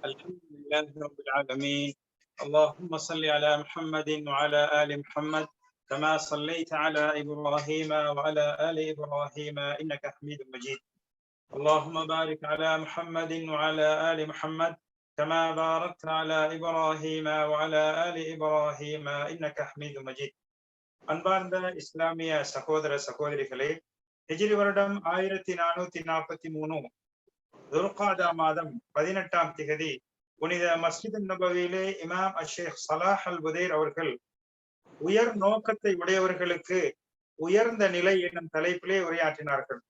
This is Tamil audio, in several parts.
الحمد لله رب العالمين اللهم صل على محمد وعلى آل محمد كما صليت على إبراهيم وعلى آل إبراهيم إنك حميد مجيد اللهم بارك على محمد وعلى آل محمد كما باركت على إبراهيم وعلى آل إبراهيم إنك حميد مجيد அன்பார்ந்த இஸ்லாமிய சகோதர சகோதரிகளே ஹிஜ்ரி வருடம் ஆயிரத்தி நானூத்தி நாற்பத்தி மூணு துர்காதா மாதம் பதினெட்டாம் திகதி புனித மஸ்ஜித் நபவியிலே இமாம் அஷேக் சலாஹ் அல் புதேர் அவர்கள் உயர் நோக்கத்தை உடையவர்களுக்கு உயர்ந்த நிலை என்னும் தலைப்பிலே உரையாற்றினார்கள்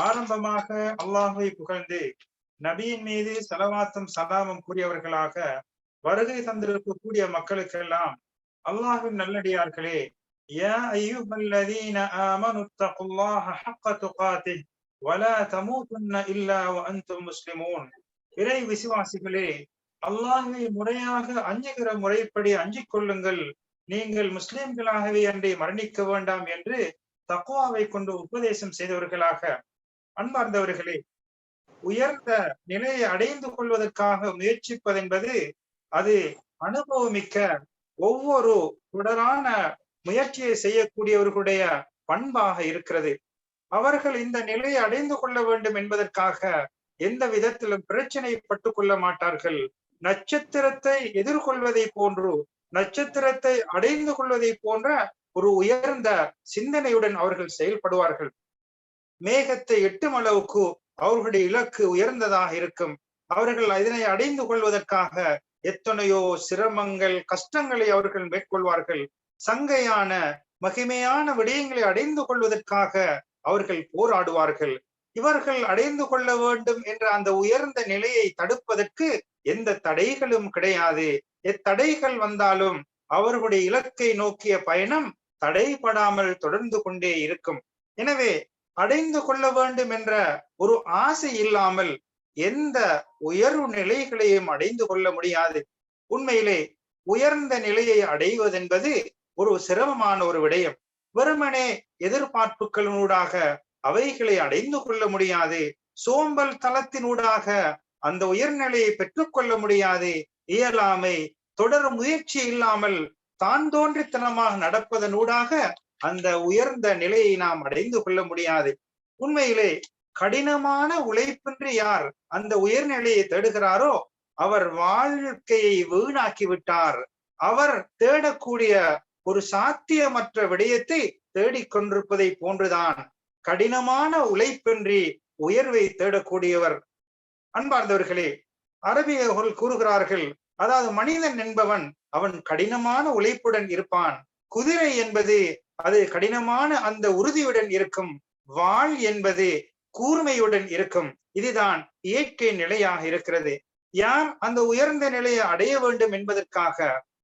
ஆரம்பமாக அல்லாஹை புகழ்ந்து நபியின் மீது சலவாத்தும் சலாமும் கூறியவர்களாக வருகை தந்திருக்கக்கூடிய மக்களுக்கெல்லாம் அல்லாஹின் நல்லடியார்களே يا أيها الذين آمنوا اتقوا الله حق تقاته வலா தமூதுன்ன இல்லா அந்தும் முஸ்லிமூன். இறை விசுவாசிகளே அல்லாஹை முறையாக அஞ்சுகிற முறைப்படி அஞ்சிக் கொள்ளுங்கள். நீங்கள் முஸ்லிம்களாகவே அன்றை மரணிக்க வேண்டாம் என்று தக்குவாவை கொண்டு உபதேசம் செய்தவர்களாக. அன்பார்ந்தவர்களே உயர்ந்த நிலையை அடைந்து கொள்வதற்காக முயற்சிப்பதென்பது அது அனுபவமிக்க ஒவ்வொரு தொடரான முயற்சியை செய்யக்கூடியவர்களுடைய பண்பாக இருக்கிறது. அவர்கள் இந்த நிலையை அடைந்து கொள்ள வேண்டும் என்பதற்காக எந்த விதத்திலும் பிரச்சனை பட்டு கொள்ள மாட்டார்கள். நட்சத்திரத்தை எதிர்கொள்வதை போன்று நட்சத்திரத்தை அடைந்து கொள்வதை போன்ற ஒரு உயர்ந்த சிந்தனையுடன் அவர்கள் செயல்படுவார்கள். மேகத்தை எட்டும் அளவுக்கு அவர்களுடைய இலக்கு உயர்ந்ததாக இருக்கும். அவர்கள் இதனை அடைந்து கொள்வதற்காக எத்தனையோ சிரமங்கள் கஷ்டங்களை அவர்கள் மேற்கொள்வார்கள். சங்கையான மகிமையான விடயங்களை அடைந்து கொள்வதற்காக அவர்கள் போராடுவார்கள். இவர்கள் அடைந்து கொள்ள வேண்டும் என்ற அந்த உயர்ந்த நிலையை தடுப்பதற்கு எந்த தடைகளும் கிடையாது. எத்தடைகள் வந்தாலும் அவர்களுடைய இலக்கை நோக்கிய பயணம் தடைபடாமல் தொடர்ந்து கொண்டே இருக்கும். எனவே அடைந்து கொள்ள வேண்டும் என்ற ஒரு ஆசை இல்லாமல் எந்த உயர்வு நிலைகளையும் அடைந்து கொள்ள முடியாது. உண்மையிலே உயர்ந்த நிலையை அடைவதென்பது ஒரு சிரமமான ஒரு விடயம். வெறுமனே எதிர்பார்ப்புகளினூடாக அவைகளை அடைந்து கொள்ள முடியாது சோம்பல் தளத்தினூடாக அந்த உயர்நிலையை பெற்றுக்கொள்ள முடியாது இயலாமை தொடர் முயற்சி இல்லாமல் தான் தோன்றித்தனமாக நடப்பதனூடாக அந்த உயர்ந்த நிலையை நாம் அடைந்து கொள்ள முடியாது. உண்மையிலே கடினமான உழைப்பின்றி யார் அந்த உயர்நிலையை தேடுகிறாரோ அவர் வாழ்க்கையை வீணாக்கி விட்டார் அவர் தேடக்கூடிய ஒரு சாத்தியமற்ற விடயத்தை தேடிக்கொண்டிருப்பதை போன்றுதான் கடினமான உழைப்பின்றி உயர்வை தேடக்கூடியவர். அன்பார்ந்தவர்களே அரபியர்கள் கூறுகிறார்கள் அதாவது மனிதன் என்பவன் அவன் கடினமான உழைப்புடன் இருப்பான். குதிரை என்பது அது கடினமான அந்த உறுதியுடன் இருக்கும். வாழ் என்பது கூர்மையுடன் இருக்கும். இதுதான் இயற்கை நிலையாக இருக்கிறது. யார் அந்த உயர்ந்த நிலையை அடைய வேண்டும் என்பதற்காக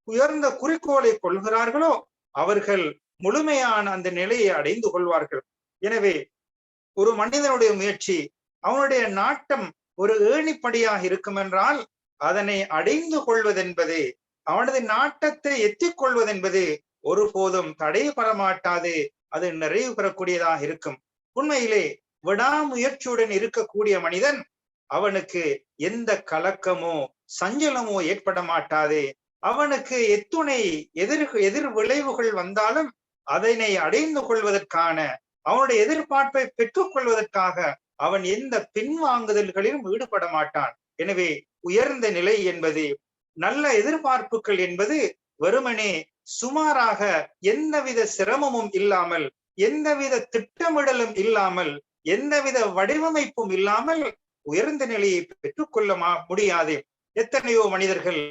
உயர்ந்த குறிக்கோளை கொள்கிறார்களோ அவர்கள் முழுமையான அந்த நிலையை அடைந்து கொள்வார்கள். எனவே ஒரு மனிதனுடைய முயற்சி அவனுடைய நாட்டம் ஒரு ஏணிப்படியாக இருக்கும் என்றால் அதனை அடைந்து கொள்வதென்பது அவனது நாட்டத்தை எத்திக் கொள்வதென்பது ஒருபோதும் தடை மாட்டாது அது நிறைவு பெறக்கூடியதாக இருக்கும். உண்மையிலே விடாமுயற்சியுடன் இருக்கக்கூடிய மனிதன் அவனுக்கு எந்த கலக்கமோ சஞ்சலமோ ஏற்பட மாட்டாது அவனுக்கு எத்துணை எதிர் எதிர் விளைவுகள் வந்தாலும் அதனை அடைந்து கொள்வதற்கான அவனுடைய எதிர்பார்ப்பை பெற்றுக் கொள்வதற்காக அவன் எந்த பின்வாங்குதல்களிலும் ஈடுபட மாட்டான். எனவே உயர்ந்த நிலை என்பது நல்ல எதிர்பார்ப்புகள் என்பது வெறுமனே சுமாராக எந்தவித சிரமமும் இல்லாமல் எந்தவித திட்டமிடலும் இல்லாமல் எந்தவித வடிவமைப்பும் இல்லாமல் உயர்ந்த நிலையை பெற்றுக்கொள்ள முடியாது எத்தனையோ மனிதர்கள்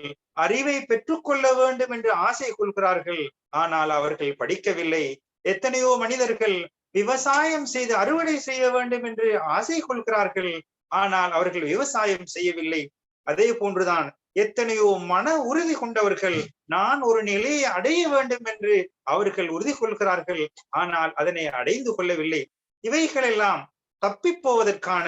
அறிவை பெற்றுக்கொள்ள வேண்டும் என்று ஆசை கொள்கிறார்கள். ஆனால் அவர்கள் படிக்கவில்லை. எத்தனையோ மனிதர்கள் விவசாயம் செய்து அறுவடை செய்ய வேண்டும் என்று ஆசை கொள்கிறார்கள். ஆனால் அவர்கள் விவசாயம் செய்யவில்லை. அதே போன்றுதான் எத்தனையோ மன உறுதி கொண்டவர்கள் நான் ஒரு நிலையை அடைய வேண்டும் என்று அவர்கள் உறுதி கொள்கிறார்கள். ஆனால் அதனை அடைந்து கொள்ளவில்லை. இவைகளெல்லாம் தப்பி போவதற்கான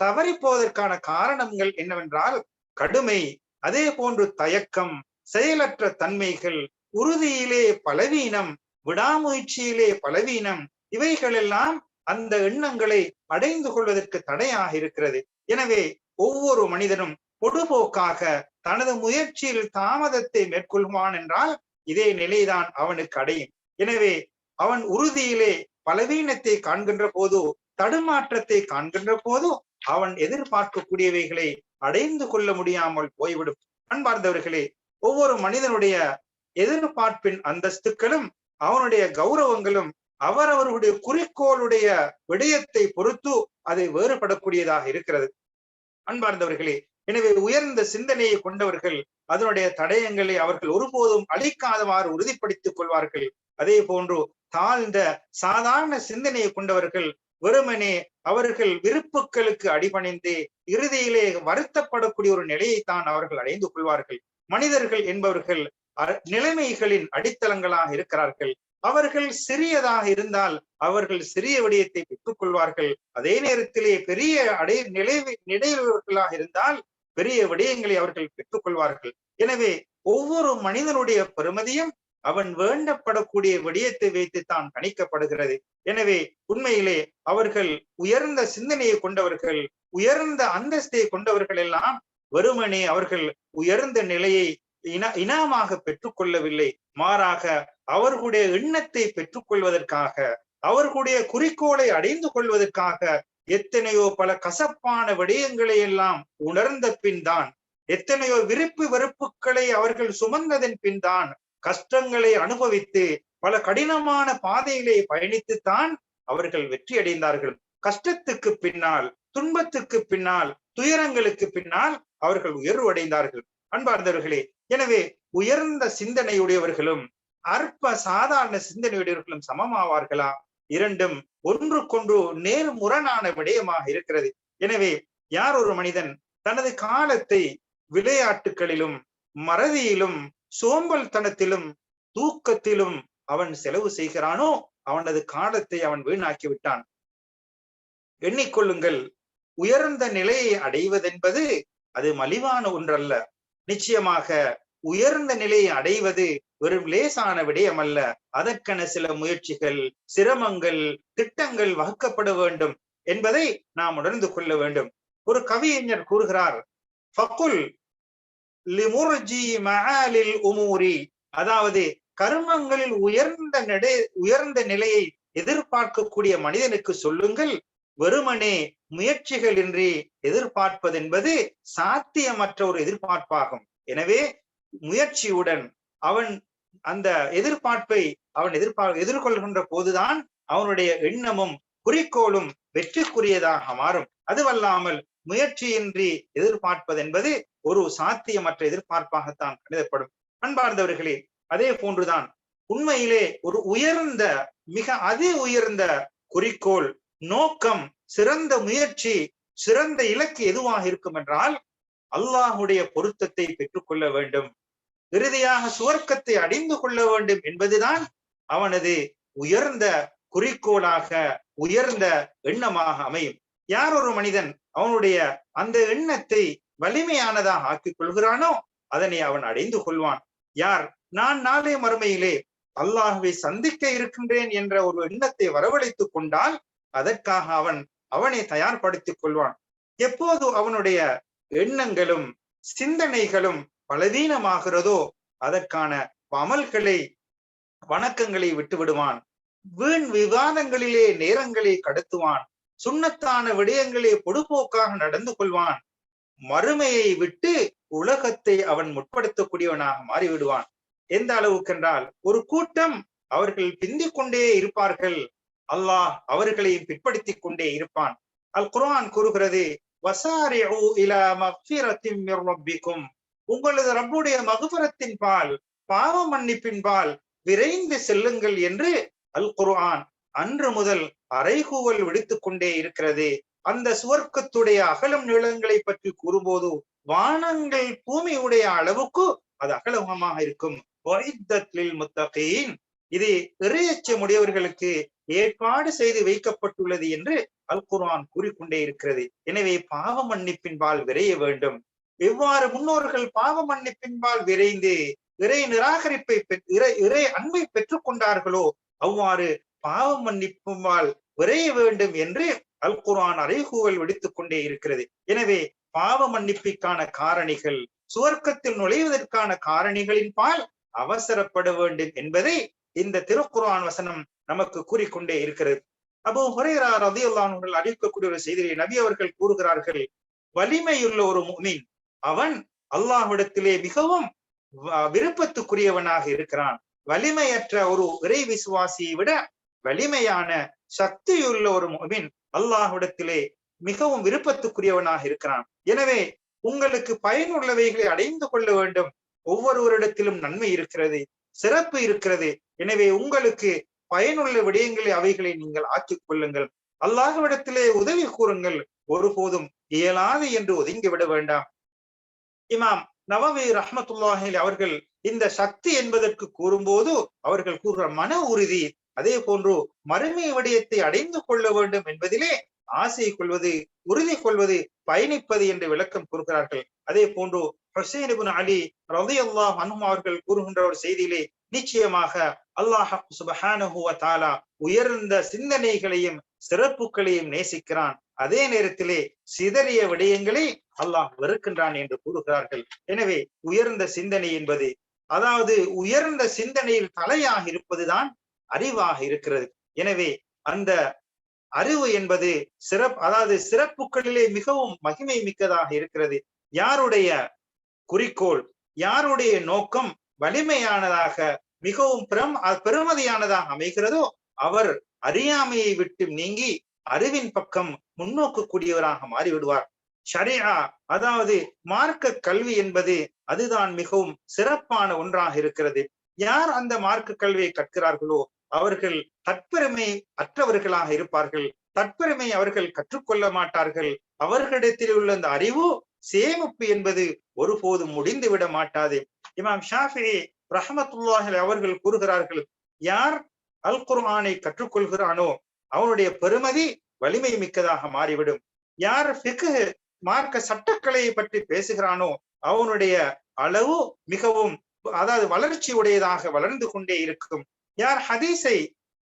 தவறி போவதற்கான காரணங்கள் என்னவென்றால் கடுமை அதே போன்று தயக்கம் செயலற்ற தன்மைகள் உறுதியிலே பலவீனம் விடாமுயற்சியிலே பலவீனம் இவைகளெல்லாம் அந்த எண்ணங்களை அடைந்து கொள்வதற்கு தடையாக இருக்கிறது. எனவே ஒவ்வொரு மனிதனும் பொடுபோக்காக தனது முயற்சியில் தாமதத்தை மேற்கொள்வான் என்றால் இதே நிலைதான் அவனுக்கு அடையும். எனவே அவன் உறுதியிலே பலவீனத்தை காண்கின்ற போதோ தடுமாற்றத்தை காண்கின்ற போதோ அவன் எதிர்பார்க்கக்கூடியவைகளை அடைந்து கொள்ள முடியாமல் போய்விடும். அன்பார்ந்தவர்களே ஒவ்வொரு மனிதனுடைய எதிர்பார்ப்பின் அந்தஸ்துக்களும் அவனுடைய கௌரவங்களும் அவரவர்களுடைய குறிக்கோளுடைய விடயத்தை பொறுத்து அது வேறுபடக்கூடியதாக இருக்கிறது. அன்பார்ந்தவர்களே எனவே உயர்ந்த சிந்தனையை கொண்டவர்கள் அதனுடைய தடயங்களை அவர்கள் ஒருபோதும் அழிக்காதவாறு உறுதிப்படுத்திக் கொள்வார்கள். அதே போன்று தாழ்ந்த சாதாரண சிந்தனையை கொண்டவர்கள் வெறுமனே அவர்கள் விருப்புகளுக்கு அடிபணிந்து இறுதியிலே வருத்தப்படக்கூடிய ஒரு நிலையைத்தான் அவர்கள் அடைந்து கொள்வார்கள். மனிதர்கள் என்பவர்கள் நிலைமைகளின் அடித்தளங்களாக இருக்கிறார்கள். அவர்கள் சிறியதாக இருந்தால் அவர்கள் சிறிய விடயத்தை பெற்றுக் கொள்வார்கள். அதே நேரத்திலே பெரிய அடை நிலை நிலைவர்களாக இருந்தால் பெரிய விடயங்களை அவர்கள் பெற்றுக் கொள்வார்கள். எனவே ஒவ்வொரு மனிதனுடைய பெருமதியும் அவன் வேண்டப்படக்கூடிய விடயத்தை வைத்து தான் கணிக்கப்படுகிறது. எனவே உண்மையிலே அவர்கள் உயர்ந்த சிந்தனையை கொண்டவர்கள் உயர்ந்த அந்தஸ்தை கொண்டவர்கள் எல்லாம் வெறுமனே அவர்கள் உயர்ந்த நிலையை இன இனாமாக பெற்றுக்கொள்ளவில்லை. மாறாக அவர்களுடைய எண்ணத்தை பெற்றுக்கொள்வதற்காக அவர்களுடைய குறிக்கோளை அடைந்து கொள்வதற்காக எத்தனையோ பல கசப்பான விடயங்களை எல்லாம் உணர்ந்த பின் தான் எத்தனையோ விருப்பு வெறுப்புகளை அவர்கள் சுமந்ததன் பின் தான் கஷ்டங்களை அனுபவித்து பல கடினமான பாதைகளை பயணித்துத்தான் அவர்கள் வெற்றி அடைந்தார்கள். கஷ்டத்துக்கு பின்னால் துன்பத்துக்கு பின்னால் துயரங்களுக்கு பின்னால் அவர்கள் உயர்வு அடைந்தார்கள். அன்பார்ந்தவர்களே எனவே உயர்ந்த சிந்தனையுடையவர்களும் அற்ப சாதாரண சிந்தனையுடையவர்களும் சமமாவார்களா? இரண்டும் ஒன்றுக்கொன்று நேர் முரணான விடயமாக இருக்கிறது. எனவே யார் ஒரு மனிதன் தனது காலத்தை விளையாட்டுகளிலும் மறதியிலும் சோம்பல் தனத்திலும் தூக்கத்திலும் அவன் செலவு செய்கிறானோ அவனது காலத்தை அவன் வீணாக்கி விட்டான் எண்ணிக்கொள்ளுங்கள் உயர்ந்த நிலையை அடைவதென்பது அது மலிவான ஒன்றல்ல. நிச்சயமாக உயர்ந்த நிலையை அடைவது வெறும் லேசான விடயம் அல்ல அதற்கென சில முயற்சிகள் சிரமங்கள் திட்டங்கள் வகுக்கப்பட வேண்டும் என்பதை நாம் உணர்ந்து கொள்ள வேண்டும். ஒரு கவிஞர் கூறுகிறார் ஃபக்குல் லிமுர்ஜி மஆலில் உமூரி. அதாவது கர்மங்களில் உயர்ந்த நடை உயர்ந்த நிலையை எதிர்பார்க்கக்கூடிய மனிதனுக்கு சொல்லுங்கள். வெறுமனே முயற்சிகள் இன்றி எதிர்பார்ப்பது என்பது சாத்தியமற்ற ஒரு எதிர்பார்ப்பாகும். எனவே முயற்சியுடன் அவன் அந்த எதிர்பார்ப்பை அவன் எதிர்பார் எதிர்கொள்கின்ற போதுதான் அவனுடைய எண்ணமும் குறிக்கோளும் வெற்றிக்குரியதாக மாறும். அதுவல்லாமல் முயற்சியின்றி எதிர்பார்ப்பது என்பது ஒரு சாத்தியமற்ற எதிர்பார்ப்பாகத்தான் கருதப்படும். அன்பார்ந்தவர்களே அதே போன்றுதான் உண்மையிலே ஒரு உயர்ந்த மிக அதி உயர்ந்த குறிக்கோள் நோக்கம் சிறந்த முயற்சி சிறந்த இலக்கு எதுவாக இருக்கும் என்றால் அல்லாஹுடைய பொருத்தத்தை பெற்றுக்கொள்ள வேண்டும். இறுதியாக சுவர்க்கத்தை அடைந்து கொள்ள வேண்டும் என்பதுதான் அவனது உயர்ந்த குறிக்கோளாக உயர்ந்த எண்ணமாக அமையும். யார் ஒரு மனிதன் அவனுடைய அந்த எண்ணத்தை வலிமையானதாக ஆக்கிக் கொள்கிறானோ அதனை அவன் அடைந்து கொள்வான். யார்? நான் நாளை மறுமையிலே அல்லாஹுவை சந்திக்க இருக்கின்றேன் என்ற ஒரு எண்ணத்தை வரவழைத்துக் கொண்டால் அதற்காக அவன் அவனை தயார்படுத்திக் கொள்வான். எப்போது அவனுடைய எண்ணங்களும் சிந்தனைகளும் பலவீனமாகிறதோ அதற்கான அமல்களை வணக்கங்களை விட்டு விடுவான் வீண் விவாதங்களிலே நேரங்களை கடத்துவான். சுண்ணத்தான விடயங்களே பொடுபோக்காக நடந்து கொள்வான். மறுமையை விட்டு உலகத்தை அவன் முற்படுத்தக்கூடியவனாக மாறிவிடுவான். எந்த அளவுக்கு என்றால் ஒரு கூட்டம் அவர்கள் பிந்திக் கொண்டே இருப்பார்கள். அல்லாஹ் அவர்களையும் பிற்படுத்திக் கொண்டே இருப்பான். அல் குர்ஆன் கூறுகிறது வசாரிஉ உங்களது ரப்புடைய மகுபரத்தின் பால் பாவ மன்னிப்பின் பால் விரைந்து செல்லுங்கள் என்று அல் குர்ஆன் அன்று முதல் அறைகூவல் விடுத்துக் கொண்டே இருக்கிறது. அந்த சுவர்க்கத்துடைய அகலம் நிலங்களை பற்றி கூறும்போது வானங்கள் பூமியுடைய அளவுக்கு அது அகலமாக இருக்கும். முத்தகையின் இது இறையச்சமுடையவர்களுக்கு ஏற்பாடு செய்து வைக்கப்பட்டுள்ளது என்று அல் குர்ஆன் கூறிக்கொண்டே இருக்கிறது. எனவே பாவ மன்னிப்பின்பால் விரைய வேண்டும். எவ்வாறு முன்னோர்கள் பாவ மன்னிப்பின்பால் விரைந்து இறை நிராகரிப்பை இறை இறை அன்பை பெற்றுக் கொண்டார்களோ அவ்வாறு பாவ மன்னிப்புமால் விரைய வேண்டும் என்று அல் குர்ஆன் அறைகூவல் விடுத்துக் கொண்டே இருக்கிறது. எனவே பாவ மன்னிப்பிற்கான காரணிகள் சுவர்க்கத்தில் நுழைவதற்கான காரணிகளின் பால் அவசரப்பட வேண்டும் என்பதை இந்த திருக்குரான் வசனம் நமக்கு கூறிக்கொண்டே இருக்கிறது. அபு ஹுரைரா ரதியுல்லாஹர்கள் அறிவிக்கக்கூடிய ஒரு செய்தியை நபி அவர்கள் கூறுகிறார்கள் வலிமையுள்ள ஒரு முமின் அவன் அல்லாஹ்விடத்திலே மிகவும் விருப்பத்துக்குரியவனாக இருக்கிறான். வலிமையற்ற ஒரு இறை விசுவாசியை விட வலிமையான சக்தியுள்ள ஒரு மீன் அல்லாஹ்விடத்திலே மிகவும் விருப்பத்துக்குரியவனாக இருக்கிறான். எனவே உங்களுக்கு பயனுள்ளவைகளை அடைந்து கொள்ள வேண்டும். ஒவ்வொருவரிடத்திலும் நன்மை இருக்கிறது சிறப்பு இருக்கிறது. எனவே உங்களுக்கு பயனுள்ள விடயங்களை அவைகளை நீங்கள் ஆக்கிக் கொள்ளுங்கள். அல்லாஹ்விடத்திலே உதவி கூறுங்கள். ஒருபோதும் இயலாது என்று ஒதுங்கி விட வேண்டாம். இமாம் நவவி ரஹமத்துல்லாஹில் அவர்கள் இந்த சக்தி என்பதற்கு கூறும்போது அவர்கள் கூறுகிற மன உறுதி அதே போன்று மறுமை விடயத்தை அடைந்து கொள்ள வேண்டும் என்பதிலே ஆசை கொள்வது உறுதி கொள்வது பயணிப்பது என்று விளக்கம் கூறுகிறார்கள். அதே போன்று ஹுசைன் அலி ரவி ரலியல்லாஹு அன்ஹும் அவர்கள் கூறுகின்ற ஒரு செய்தியிலே நிச்சயமாக அல்லாஹ் சுபஹானஹு உயர்ந்த சிந்தனைகளையும் சிறப்புகளையும் நேசிக்கிறான். அதே நேரத்திலே சிதறிய விடயங்களை அல்லாஹ் வெறுக்கின்றான் என்று கூறுகிறார்கள். எனவே உயர்ந்த சிந்தனை என்பது அதாவது உயர்ந்த சிந்தனையில் தலையாக இருப்பதுதான் அறிவாக இருக்கிறது. எனவே அந்த அறிவு என்பது சிறப்பு அதாவது சிறப்புகளிலே மிகவும் மகிமை மிக்கதாக இருக்கிறது. யாருடைய குறிக்கோள் யாருடைய நோக்கம் வலிமையானதாக மிகவும் பெரும் பெருமதியானதாக அமைகிறதோ அவர் அறியாமையை விட்டு நீங்கி அறிவின் பக்கம் முன்னோக்கக்கூடியவராக மாறிவிடுவார். ஷரியா அதாவது மார்க்க கல்வி என்பது அதுதான் மிகவும் சிறப்பான ஒன்றாக இருக்கிறது. யார் அந்த மார்க்க கல்வியை கற்கிறார்களோ அவர்கள் தற்பெருமை அற்றவர்களாக இருப்பார்கள். தற்பெருமை அவர்கள் கற்றுக்கொள்ள மாட்டார்கள். அவர்களிடத்தில் உள்ள அந்த அறிவு சேமிப்பு என்பது ஒருபோதும் முடிந்து விட மாட்டாது. இமாம் ஷாஃபி ரஹமத்துல்லாஹி அவர்கள் கூறுகிறார்கள் யார் அல் குர்ஆனை கற்றுக்கொள்கிறானோ அவனுடைய பெருமதி வலிமை மிக்கதாக மாறிவிடும். யார் ஃபிக்ஹ் மார்க்க சட்டக்கலையை பற்றி பேசுகிறானோ அவனுடைய அளவு மிகவும் அதாவது வளர்ச்சி உடையதாக வளர்ந்து கொண்டே இருக்கும். யார் ஹதீஸை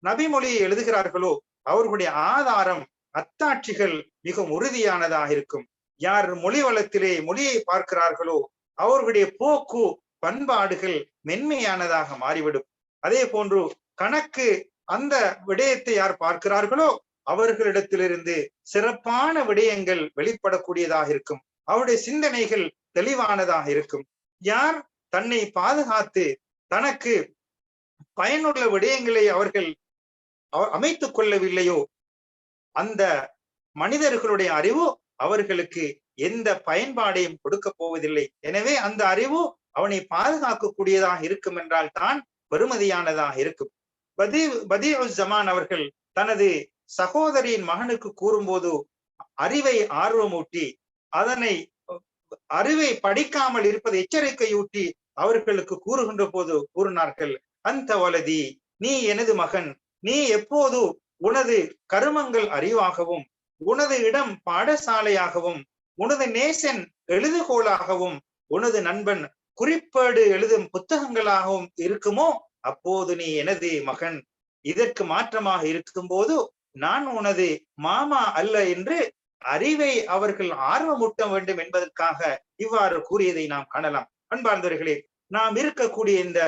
நபிமொழியை எழுதுகிறார்களோ அவர்களுடைய ஆதாரம் அத்தாட்சிகள் மிகவும் உறுதியானதாக இருக்கும். யார் மொழி வளத்திலே மொழியை பார்க்கிறார்களோ அவர்களுடைய போக்கு பண்பாடுகள் மென்மையானதாக மாறிவிடும். அதே போன்று கணக்கு அந்த விடயத்தை யார் பார்க்கிறார்களோ அவர்களிடத்திலிருந்து சிறப்பான விடயங்கள் வெளிப்படக்கூடியதாக இருக்கும். அவருடைய சிந்தனைகள் தெளிவானதாக இருக்கும். யார் தன்னை பாதுகாத்து தனக்கு பயனுள்ள விடயங்களை அவர்கள் அமைத்துக் கொள்ளவில்லையோ? அந்த மனிதர்களுடைய அறிவு அவர்களுக்கு எந்த பயன்பாடையும் கொடுக்க போவதில்லை. எனவே அந்த அறிவு அவனை பாதுகாக்கக்கூடியதாக இருக்கும் என்றால் தான் பெருமதியானதாக இருக்கும். பதி ஜமான் அவர்கள் தனது சகோதரியின் மகனுக்கு கூறும்போது அறிவை ஆர்வமூட்டி அதனை அறிவை படிக்காமல் இருப்பது எச்சரிக்கையூட்டி அவர்களுக்கு கூறுகின்ற போது கூறினார்கள். அந்த வலதி நீ எனது மகன். நீ எப்போது உனது கருமங்கள் அறிவாகவும் உனது இடம் பாடசாலையாகவும் உனது நேசன் எழுதுகோலாகவும் உனது நண்பன் குறிப்பேடு எழுதும் புத்தகங்களாகவும் இருக்குமோ அப்போது நீ எனது மகன். இதற்கு மாற்றமாக இருக்கும்போது நான் உனது மாமா அல்ல என்று அறிவை அவர்கள் ஆர்வமூட்ட வேண்டும் என்பதற்காக இவ்வாறு கூறியதை நாம் காணலாம். அன்பார்ந்தவர்களே நாம் இருக்கக்கூடிய இந்த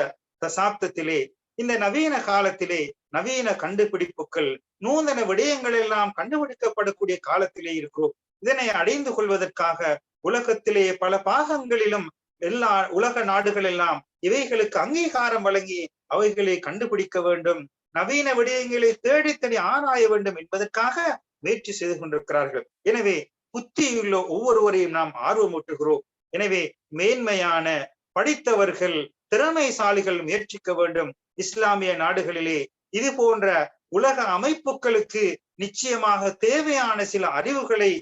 தசாப்தத்திலே இந்த நவீன காலத்திலே நவீன கண்டுபிடிப்புகள் நூதன விடயங்கள் எல்லாம் கண்டுபிடிக்கப்படக்கூடிய காலத்திலே இருக்கிறோம். இதனை அடைந்து கொள்வதற்காக உலகத்திலே பல பாகங்களிலும் எல்லா உலக நாடுகள் எல்லாம் இவைகளுக்கு அங்கீகாரம் வழங்கி அவைகளை கண்டுபிடிக்க வேண்டும். நவீன விடயங்களை தேடித்தடி ஆராய வேண்டும் என்பதற்காக முயற்சி செய்து கொண்டிருக்கிறார்கள். எனவே புத்தியுள்ள ஒவ்வொருவரையும் நாம் ஆர்வமூட்டுகிறோம். எனவே மேன்மையான படித்தவர்கள் திறமைசாலிகள் முயற்சிக்க வேண்டும். இஸ்லாமிய நாடுகளிலே இது போன்ற உலக அமைப்புகளுக்கு நிச்சயமாக தேவையான சில அறிவுகளை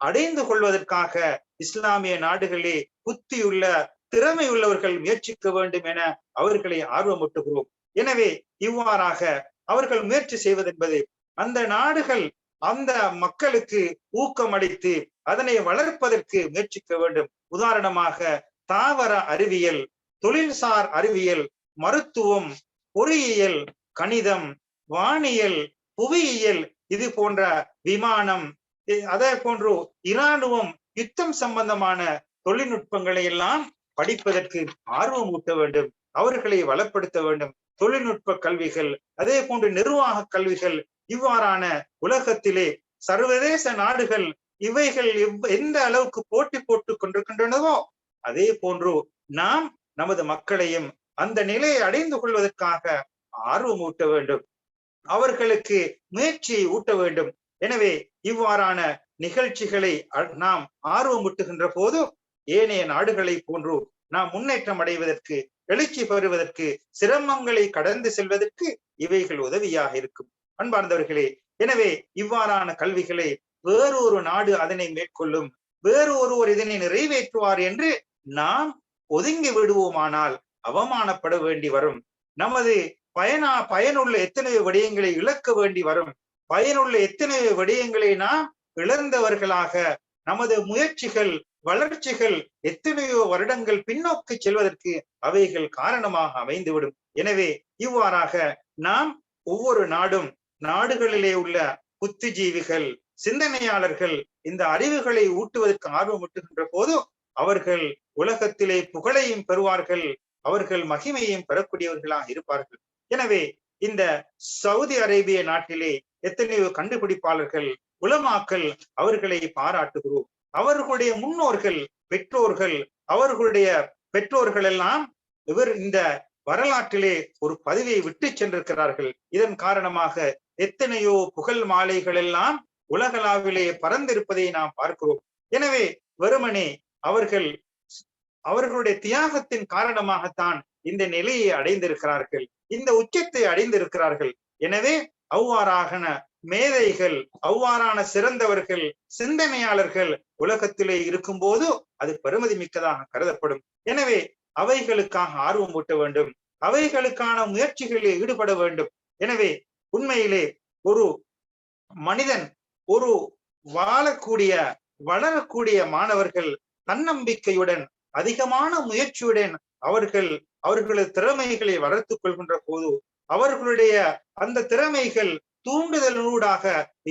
அடைந்து கொள்வதற்காக இஸ்லாமிய நாடுகளிலே புத்தியுள்ள திறமை உள்ளவர்கள் முயற்சிக்க வேண்டும் என அவர்களை ஆர்வமூட்டுகிறோம். எனவே இவ்வாறாக அவர்கள் முயற்சி செய்வதென்பது அந்த நாடுகள் அந்த மக்களுக்கு ஊக்கம் அளித்து அதனை வளர்ப்பதற்கு முயற்சிக்க வேண்டும். உதாரணமாக தாவர அறிவியல் தொழில்சார் அறிவியல் மருத்துவம் பொறியியல் கணிதம் வானியல் புவியியல் இது போன்ற விமானம் அதே போன்று இராணுவம் யுத்தம் சம்பந்தமான தொழில்நுட்பங்களை எல்லாம் படிப்பதற்கு ஆர்வம் ஊட்ட வேண்டும் அவர்களை வளப்படுத்த வேண்டும். தொழில்நுட்ப கல்விகள் அதே போன்று நிர்வாக கல்விகள் இவ்வாறான உலகத்திலே சர்வதேச நாடுகள் இவைகள் எவ்- எந்த அளவுக்கு போட்டி போட்டுக் கொண்டிருக்கின்றனவோ அதே போன்று நாம் நமது மக்களையும் அந்த நிலையை அடைந்து கொள்வதற்காக ஆர்வம் ஊட்ட வேண்டும். அவர்களுக்கு முயற்சியை ஊட்ட வேண்டும். எனவே இவ்வாறான நிகழ்ச்சிகளை நாம் ஆர்வம் ஊட்டுகின்ற போது ஏனைய நாடுகளை போன்று நாம் முன்னேற்றம் அடைவதற்கு எழுச்சி பெறுவதற்கு சிரமங்களை கடந்து செல்வதற்கு இவைகள் உதவியாக இருக்கும். அன்பார்ந்தவர்களே எனவே இவ்வாறான கல்விகளை வேறொரு நாடு அதனை மேற்கொள்ளும் வேறு ஒருவர் இதனை நிறைவேற்றுவார் என்று நாம் ஒதுங்கி விடுவோமானால் அவமானப்பட வேண்டி வரும். நமது பயனா பயனுள்ள எத்தனையோ விடயங்களை இழக்க வேண்டி வரும். பயனுள்ள எத்தனையோ விடயங்களை நாம் இழந்தவர்களாக நமது முயற்சிகள் வளர்ச்சிகள் எத்தனையோ வருடங்கள் பின்னோக்கி செல்வதற்கு அவைகள் காரணமாக அமைந்துவிடும். எனவே இவ்வாறாக நாம் ஒவ்வொரு நாடும் நாடுகளிலே உள்ள புத்திஜீவிகள் சிந்தனையாளர்கள் இந்த அறிவுகளை ஊட்டுவதற்கு ஆர்வமிட்டுகின்ற போது அவர்கள் உலகத்திலே புகழையும் பெறுவார்கள் அவர்கள் மகிமையும் பெறக்கூடியவர்களாக இருப்பார்கள். எனவே இந்த சவுதி அரேபிய நாட்டிலே எத்தனையோ கண்டுபிடிப்பாளர்கள் உலமாக்கள் அவர்களை பாராட்டுகிறோம். அவர்களுடைய முன்னோர்கள் பெற்றோர்கள் அவர்களுடைய பெற்றோர்கள் எல்லாம் இவர் இந்த வரலாற்றிலே ஒரு பதவியை விட்டு சென்றிருக்கிறார்கள். இதன் காரணமாக எத்தனையோ புகழ் மாலைகள் எல்லாம் உலகளாவிலே பறந்திருப்பதை நாம் பார்க்கிறோம். எனவே வெறுமனே அவர்கள் அவர்களுடைய தியாகத்தின் காரணமாகத்தான் இந்த நிலையை அடைந்திருக்கிறார்கள். இந்த உச்சத்தை அடைந்திருக்கிறார்கள். எனவே அவ்வாறாகன மேதைகள் அவ்வாறான சிறந்தவர்கள் சிந்தனையாளர்கள் உலகத்திலே இருக்கும்போது அது பெருமதி மிக்கதாக கருதப்படும். எனவே அவைகளுக்காக ஆர்வம் ஊட்ட வேண்டும். அவைகளுக்கான முயற்சிகளில் ஈடுபட வேண்டும். எனவே உண்மையிலே ஒரு மனிதன் ஒரு வாழக்கூடிய வளரக்கூடிய மாணவர்கள் தன்னம்பிக்கையுடன் அதிகமான முயற்சியுடன் அவர்கள் அவர்களது திறமைகளை வளர்த்துக் கொள்கின்ற போது அவர்களுடைய அந்த திறமைகள் தூண்டுதலூடாக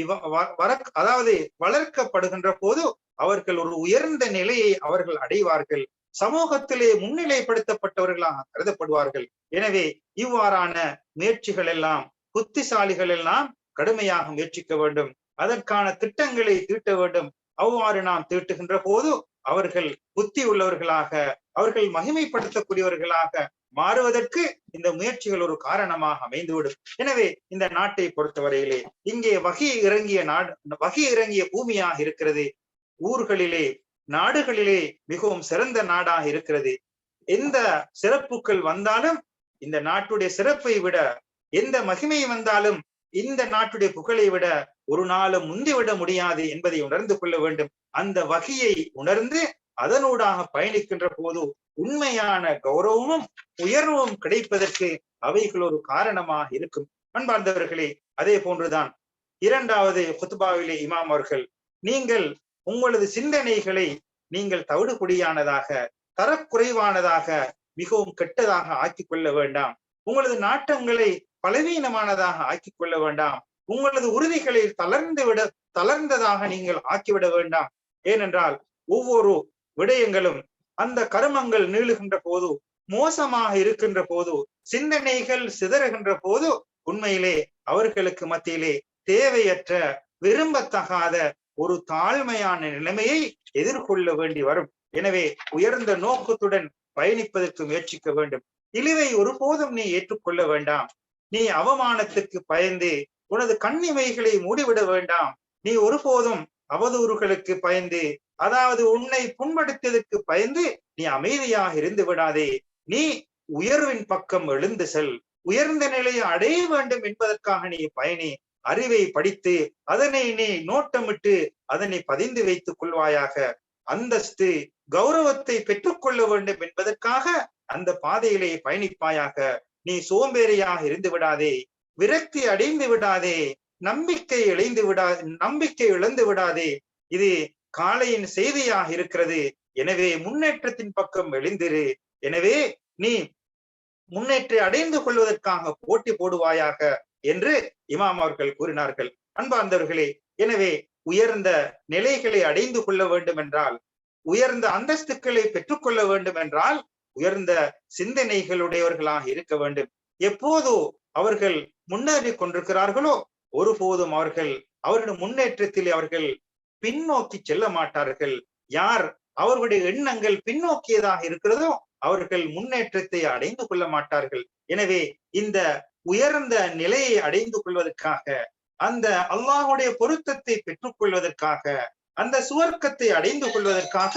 வ- வர அதாவது வளர்க்கப்படுகின்ற போது அவர்கள் ஒரு உயர்ந்த நிலையை அவர்கள் அடைவார்கள். சமூகத்திலே முன்னிலைப்படுத்தப்பட்டவர்களாக கருதப்படுவார்கள். எனவே இவ்வாறான முயற்சிகள் எல்லாம் புத்திசாலிகள் எல்லாம் கடுமையாக முயற்சிக்க வேண்டும். அதற்கான திட்டங்களை தீட்ட வேண்டும். அவ்வாறு நாம் தீட்டுகின்ற போது அவர்கள் புத்தி உள்ளவர்களாக அவர்கள் மகிமைப்படுத்தக்கூடியவர்களாக மாறுவதற்கு இந்த முயற்சிகள் ஒரு காரணமாக அமைந்துவிடும். எனவே இந்த நாட்டை பொறுத்தவரையிலே இங்கே வகை இறங்கிய நாடு வகை இறங்கிய பூமியாக இருக்கிறது. ஊர்களிலே நாடுகளிலே மிகவும் சிறந்த நாடாக இருக்கிறது. எந்த சிறப்புகள் வந்தாலும் இந்த நாட்டுடைய சிறப்பை விட எந்த மகிமை வந்தாலும் இந்த நாட்டுடைய புகழை விட ஒரு நாளும் முந்திவிட முடியாது என்பதை உணர்ந்து கொள்ள வேண்டும். அந்த வகையை உணர்ந்து அதனூடாக பயணிக்கின்ற போது உண்மையான கௌரவமும் உயர்வும் கிடைப்பதற்கு அவைகள் ஒரு காரணமாக இருக்கும். அன்பார்ந்தவர்களே அதே போன்றுதான் இரண்டாவது குத்துபாவிலே இமாம் அவர்கள் நீங்கள் உங்களது சிந்தனைகளை நீங்கள் தவிடுபொடியானதாக தரக்குறைவானதாக மிகவும் கெட்டதாக ஆக்கிக் கொள்ள வேண்டாம். உங்களது நாட்டங்களை பலவீனமானதாக ஆக்கிக் கொள்ள வேண்டாம். உங்களது உறுதிகளை தளர்ந்து விட தளர்ந்ததாக நீங்கள் ஆக்கிவிட வேண்டாம். ஏனென்றால் ஒவ்வொரு விடயங்களும் அந்த கருமங்கள் நீளுகின்ற போது மோசமாக இருக்கின்ற போது சிந்தனைகள் சிதறுகின்ற போது உண்மையிலே அவர்களுக்கு மத்தியிலே தேவையற்ற விரும்பத்தகாத ஒரு தாழ்மையான நிலைமையை எதிர்கொள்ள வேண்டி வரும். எனவே உயர்ந்த நோக்கத்துடன் பயணிப்பதற்கு முயற்சிக்க வேண்டும். இழிவை ஒருபோதும் நீ ஏற்றுக்கொள்ள வேண்டாம். நீ அவமானத்துக்கு பயந்து உனது கண்ணிமைகளை மூடிவிட வேண்டாம். நீ ஒருபோதும் அவதூறுகளுக்கு பயந்து அதாவது உன்னை புண்படுத்தியதற்கு பயந்து நீ அமைதியாக இருந்து விடாதே. நீ உயர்வின் பக்கம் எழுந்து செல். உயர்ந்த நிலையை அடைய வேண்டும் என்பதற்காக நீ பயணி அறிவை படித்து அதனை நீ நோட்டமிட்டு அதனை பதிந்து வைத்துக் கொள்வாயாக. அந்தஸ்து கௌரவத்தை பெற்றுக்கொள்ள வேண்டும் என்பதற்காக அந்த பாதையிலே பயணிப்பாயாக. நீ சோம்பேறியாக இருந்து விடாதே விரக்தி அடைந்து விடாதே நம்பிக்கை இழைந்து விடா நம்பிக்கை இழந்து விடாதே இது காலையின் செய்தியாக இருக்கிறது. எனவே முன்னேற்றத்தின் பக்கம் எழுந்திரு. எனவே நீ முன்னேற்றை அடைந்து கொள்வதற்காக போட்டி போடுவாயாக என்று இமாம் அவர்கள் கூறினார்கள். அன்பார்ந்தவர்களே எனவே உயர்ந்த நிலைகளை அடைந்து கொள்ள வேண்டும் என்றால் உயர்ந்த அந்தஸ்துக்களை பெற்றுக்கொள்ள வேண்டும் என்றால் உயர்ந்த சிந்தனைகளுடையவர்களாக இருக்க வேண்டும். எப்போதோ அவர்கள் முன்னேறி கொண்டிருக்கிறார்களோ ஒருபோதும் அவர்கள் அவருடைய முன்னேற்றத்தில் அவர்கள் பின்னோக்கி செல்ல மாட்டார்கள். யார் அவர்களுடைய எண்ணங்கள் பின்னோக்கியதாக இருக்கிறதோ அவர்கள் முன்னேற்றத்தை அடைந்து கொள்ள மாட்டார்கள். எனவே இந்த உயர்ந்த நிலையை அடைந்து கொள்வதற்காக அந்த அல்லாஹுடைய பொருத்தத்தை பெற்றுக்கொள்வதற்காக அந்த சுவர்க்கத்தை அடைந்து கொள்வதற்காக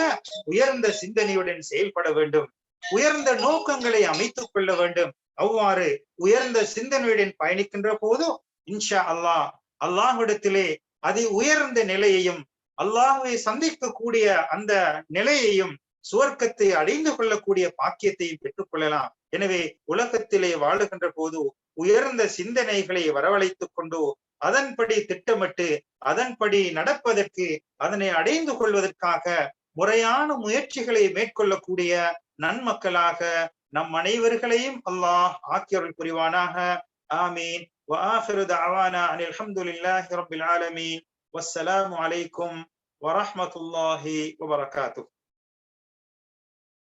உயர்ந்த சிந்தனையுடன் செயல்பட வேண்டும். உயர்ந்த நோக்கங்களை அமைத்துக் கொள்ள வேண்டும். அவ்வாறு உயர்ந்த சிந்தனையுடன் பயணிக்கின்ற போது இன்ஷா அல்லாஹ் அல்லாஹ்விடத்திலே அதை உயர்ந்த நிலையையும் அல்லாஹுவை சந்திக்கக்கூடிய அந்த நிலையையும் சுவர்க்கத்தை அடைந்து கொள்ளக்கூடிய பாக்கியத்தையும் பெற்றுக் கொள்ளலாம். எனவே உலகத்திலே வாழுகின்ற போது உயர்ந்த சிந்தனைகளை வரவழைத்துக் கொண்டு அதன்படி திட்டமிட்டு அதன்படி நடப்பதற்கு அதனை அடைந்து கொள்வதற்காக முறையான முயற்சிகளை மேற்கொள்ளக்கூடிய நன்மக்களாக நம் அனைவர்களையும் அல்லாஹ் ஆக்கியருள் புரிவானாக ஆமீன் وآخر دعوانا أن الحمد لله رب العالمين والسلام عليكم ورحمة الله وبركاته